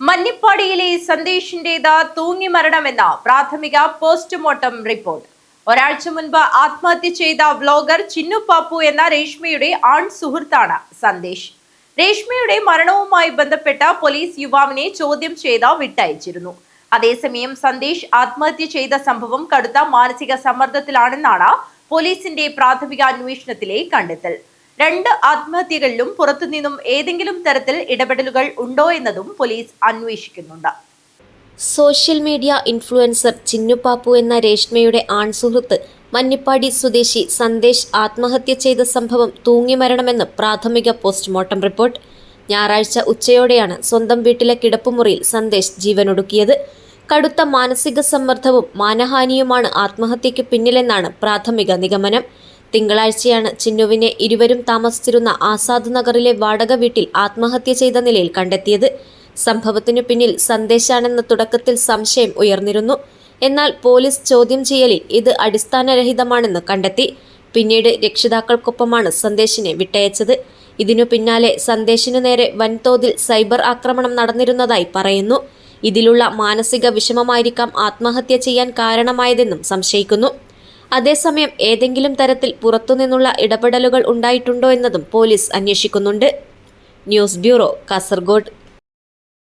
മഞ്ഞപ്പാടിയിലെ സന്ദേശിന്റേത് തൂങ്ങി മരണമെന്ന പ്രാഥമിക postmortem report. ഒരാഴ്ച മുൻപ് ആത്മഹത്യ ചെയ്ത വ്ലോഗർ ചിന്നു പാപ്പു എന്ന രേഷ്മയുടെ ആൺ സുഹൃത്താണ് സന്ദേശ്. രേഷ്മയുടെ മരണവുമായി ബന്ധപ്പെട്ട പോലീസ് യുവാവിനെ ചോദ്യം ചെയ്ത് വിട്ടയച്ചിരുന്നു. അതേസമയം സന്ദേശ് ആത്മഹത്യ ചെയ്ത സംഭവം കടുത്ത മാനസിക സമ്മർദ്ദത്തിലാണെന്നാണ് പോലീസിന്റെ പ്രാഥമിക അന്വേഷണത്തിലെ കണ്ടെത്തൽ. രണ്ട് ആത്മഹത്യകളിലും പുറത്തുനിന്നും ഏതെങ്കിലും തരത്തിൽ ഇടപെടലുകൾ ഉണ്ടോ എന്നതും പോലീസ് അന്വേഷിക്കുന്നുണ്ട്. സോഷ്യൽ മീഡിയ ഇൻഫ്ലുവൻസർ ചിന്നുപാപ്പു എന്ന രേഷ്മയുടെ ആൺസുഹൃത്ത് മഞ്ഞിപ്പാടി സ്വദേശി സന്ദേശ് ആത്മഹത്യ ചെയ്ത സംഭവം തൂങ്ങിമരണമെന്ന് പ്രാഥമിക പോസ്റ്റ്മോർട്ടം റിപ്പോർട്ട്. ഞായറാഴ്ച ഉച്ചയോടെയാണ് സ്വന്തം വീട്ടിലെ കിടപ്പുമുറിയിൽ സന്ദേശ് ജീവനൊടുക്കിയത്. കടുത്ത മാനസിക സമ്മർദ്ദവും മാനഹാനിയുമാണ് ആത്മഹത്യയ്ക്ക് പിന്നിലെന്നാണ് പ്രാഥമിക നിഗമനം. തിങ്കളാഴ്ചയാണ് ചിന്നുവിനെ ഇരുവരും താമസിച്ചിരുന്ന ആസാദ് നഗറിലെ വാടക വീട്ടിൽ ആത്മഹത്യ ചെയ്ത നിലയിൽ കണ്ടെത്തിയത്. സംഭവത്തിനു പിന്നിൽ സന്ദേശാണെന്ന തുടക്കത്തിൽ സംശയം ഉയർന്നിരുന്നു. എന്നാൽ പോലീസ് ചോദ്യം ചെയ്യലിൽ ഇത് അടിസ്ഥാനരഹിതമാണെന്ന് കണ്ടെത്തി. പിന്നീട് രക്ഷിതാക്കൾക്കൊപ്പമാണ് സന്ദേശിനെ വിട്ടയച്ചത്. ഇതിനു പിന്നാലെ സന്ദേശിനു നേരെ വൻതോതിൽ സൈബർ ആക്രമണം നടന്നിരുന്നതായി പറയുന്നു. ഇതിലുള്ള മാനസിക വിഷമമായിരിക്കാം ആത്മഹത്യ ചെയ്യാൻ കാരണമായതെന്നും സംശയിക്കുന്നു. അതേസമയം ഏതെങ്കിലും തരത്തിൽ പുറത്തുനിന്നുള്ള ഇടപെടലുകൾ ഉണ്ടായിട്ടുണ്ടോ എന്നതും പോലീസ് അന്വേഷിക്കുന്നുണ്ട്. News bureau Kasaragod.